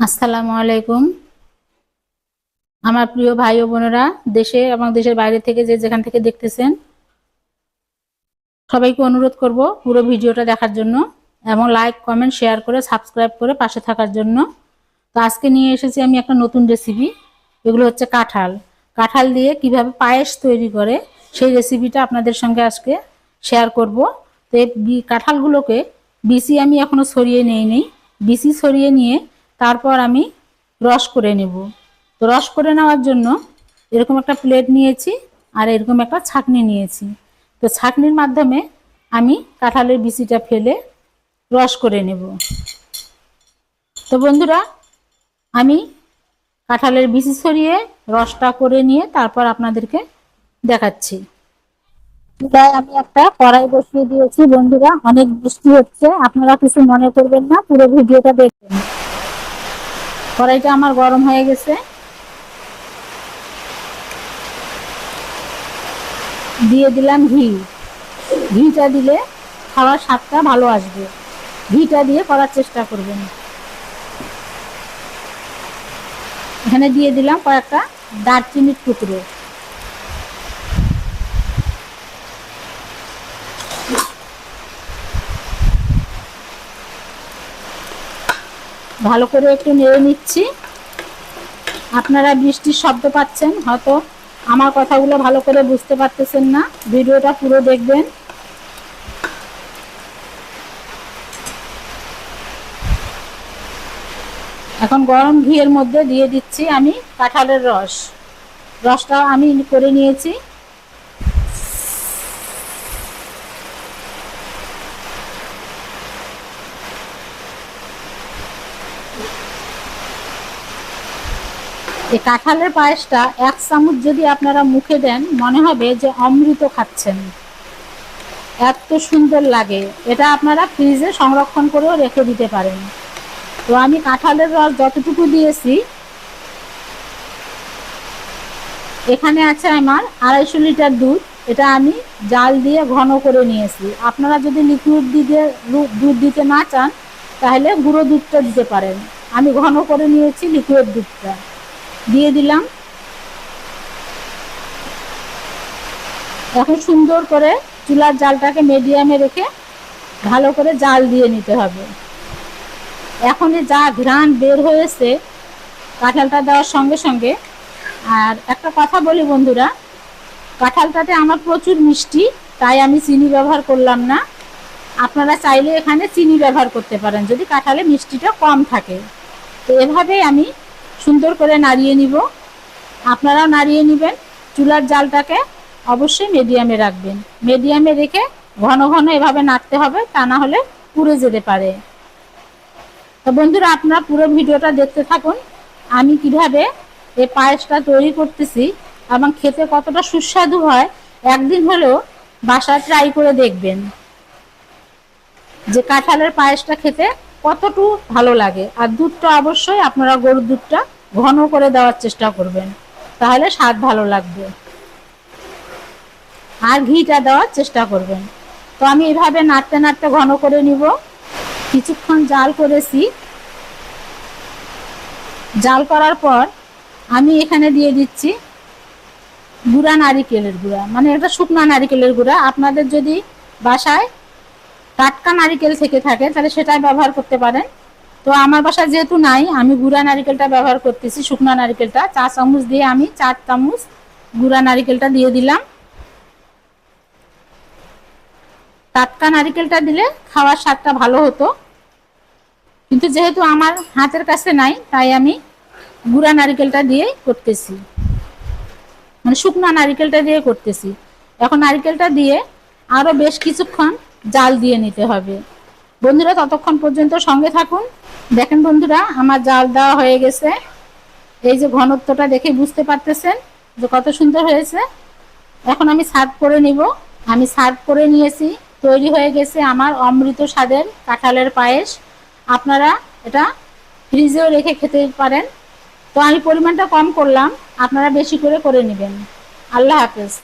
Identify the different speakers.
Speaker 1: আসসালামু আলাইকুম। আমার প্রিয় ভাই ও বোনেরা, দেশে এবং দেশের বাইরে থেকে যে যেখান থেকে দেখতেছেন, সবাইকে অনুরোধ করব পুরো ভিডিওটা দেখার জন্য এবং লাইক কমেন্ট শেয়ার করে সাবস্ক্রাইব করে পাশে থাকার জন্য। তো আজকে নিয়ে এসেছি আমি একটা নতুন রেসিপি এগুলো হচ্ছে কাঁঠাল। কাঁঠাল দিয়ে কীভাবে পায়েস তৈরি করে, সেই রেসিপিটা আপনাদের সঙ্গে আজকে শেয়ার করব। তো এই কাঁঠালগুলোকে, বিসি আমি এখনও সরিয়ে নেই নেই বিসি ছড়িয়ে নিয়ে তারপর আমি রস করে নেব। তো রস করে নেওয়ার জন্য এরকম একটা প্লেট নিয়েছি আর এরকম একটা ছাকনি নিয়েছি। তো ছাকনির মাধ্যমে আমি কাঁঠালের বিচিটা ফেলে রস করে নেব। তো বন্ধুরা, আমি কাঁঠালের বিচি সরিয়ে রসটা করে নিয়ে তারপর আপনাদেরকে দেখাচ্ছি। চুলায় আমি একটা কড়াই বসিয়ে দিয়েছি বন্ধুরা, অনেক বৃষ্টি হচ্ছে, আপনারা কিছু মনে করবেন না, পুরো ভিডিওটা দেখবেন। কড়াইটা আমার গরম হয়ে গেছে। দিয়ে দিলাম ঘি। ঘিটা দিলে খাওয়ার স্বাদটা ভালো আসবে। ঘিটা দিয়ে করার চেষ্টা করবেন। এখানে দিয়ে দিলাম কয়েকটা দারচিনির টুকরো। ভালো করে একটু নেড়ে নিচ্ছি। আপনারা বৃষ্টির শব্দ পাচ্ছেন, হয়তো আমার কথাগুলো ভালো করে বুঝতে পারতেছেন না। ভিডিওটা পুরো দেখবেন। এখন গরম ঘিয়ের মধ্যে দিয়ে দিচ্ছি আমি কাঁঠালের রস। রসটা আমি করে নিয়েছি। এই কাঁঠালের পায়েসটা এক চামচ যদি আপনারা মুখে দেন, মনে হবে যে অমৃত খাচ্ছেন। এত সুন্দর লাগে। এটা আপনারা ফ্রিজে সংরক্ষণ করেও রেখে দিতে পারেন। তো আমি কাঁঠালের রস যতটুকু দিয়েছি, এখানে আছে আমার আড়াইশো লিটার দুধ। এটা আমি জাল দিয়ে ঘন করে নিয়েছি। আপনারা যদি লিকুইড দিতে, দুধ দিতে না চান, তাহলে গুঁড়ো দুধটা দিতে পারেন। আমি ঘন করে নিয়েছি লিকুইড দুধটা। দিয়ে দিলাম। এখন সুন্দর করে চুলার জালটাকে মিডিয়ামে রেখে ভালো করে জাল দিয়ে নিতে হবে। এখন যা ঘ্রাণ বের হয়েছে কাঁঠালটা দেওয়ার সঙ্গে সঙ্গে। আর একটা কথা বলি বন্ধুরা, কাঁঠালটাতে আমার প্রচুর মিষ্টি, তাই আমি চিনি ব্যবহার করলাম না। আপনারা চাইলে এখানে চিনি ব্যবহার করতে পারেন, যদি কাঁঠালে মিষ্টিটা কম থাকে। তো এভাবেই আমি সুন্দর করে নাড়িয়ে নিব। আপনারাও নাড়িয়ে নেবেন। চুলার জালটাকে অবশ্যই মিডিয়ামে রাখবেন। মিডিয়ামে রেখে ঘন ঘন এভাবে নাড়তে হবে, তা না হলে পুড়ে যেতে পারে। তো বন্ধুরা, আপনারা পুরো ভিডিওটা দেখতে থাকুন। আমি কীভাবে এই পায়েসটা তৈরি করতেছি এবং খেতে কতটা সুস্বাদু হয়, একদিন হলেও বাসায় ট্রাই করে দেখবেন। যে কাঁঠালের পায়েসটা খেতে কতটুকু ভালো লাগে। আর দুধটা অবশ্যই, আপনারা গরুর দুধটা ঘন করে দেওয়ার চেষ্টা করবেন। তাহলে স্বাদ ভালো লাগবে। আর ঘিটা দেওয়ার চেষ্টা করবেন। তো আমি এভাবে নাড়তে নাড়তে ঘন করে নিব। কিছুক্ষণ জাল করেছি। জাল করার পর আমি এখানে দিয়ে দিচ্ছি গুঁড়া নারিকেলের গুঁড়া। মানে এটা শুকনা নারিকেলের গুঁড়া। আপনাদের যদি বাসায় টাটকা নারিকেল থেকে থাকে, তাহলে সেটাই ব্যবহার করতে পারেন। তো আমার বাসায় যেহেতু নাই, আমি গুঁড়া নারিকেলটা ব্যবহার করতেছি, শুকনা নারিকেলটা। চা চামচ দিয়ে আমি চার চামচ গুঁড়া নারিকেলটা দিয়ে দিলাম। টাটকা নারিকেলটা দিলে খাওয়ার স্বাদটা ভালো হতো। কিন্তু যেহেতু আমার হাতের কাছে নাই, তাই আমি গুঁড়া নারিকেলটা দিয়েই করতেছি। মানে শুকনা নারিকেলটা দিয়ে করতেছি। এখন নারিকেলটা দিয়ে আরও বেশ কিছুক্ষণ জাল দিয়ে নিতে হবে। বন্ধুরা, ততক্ষণ পর্যন্ত সঙ্গে থাকুন। দেখেন বন্ধুরা, আমার জাল দেওয়া হয়ে গেছে। এই যে ঘনত্বটা দেখে বুঝতে পারতেছেন যে কত সুন্দর হয়েছে। এখন আমি সার্ভ করে নিব। আমি সার্ভ করে নিয়েছি। তৈরি হয়ে গেছে আমার অমৃত স্বাদের কাঁঠালের পায়েস। আপনারা এটা ফ্রিজেও রেখে খেতে পারেন। তো আমি পরিমাণটা কম করলাম। আপনারা বেশি করে করে নেবেন। আল্লাহ হাফেজ।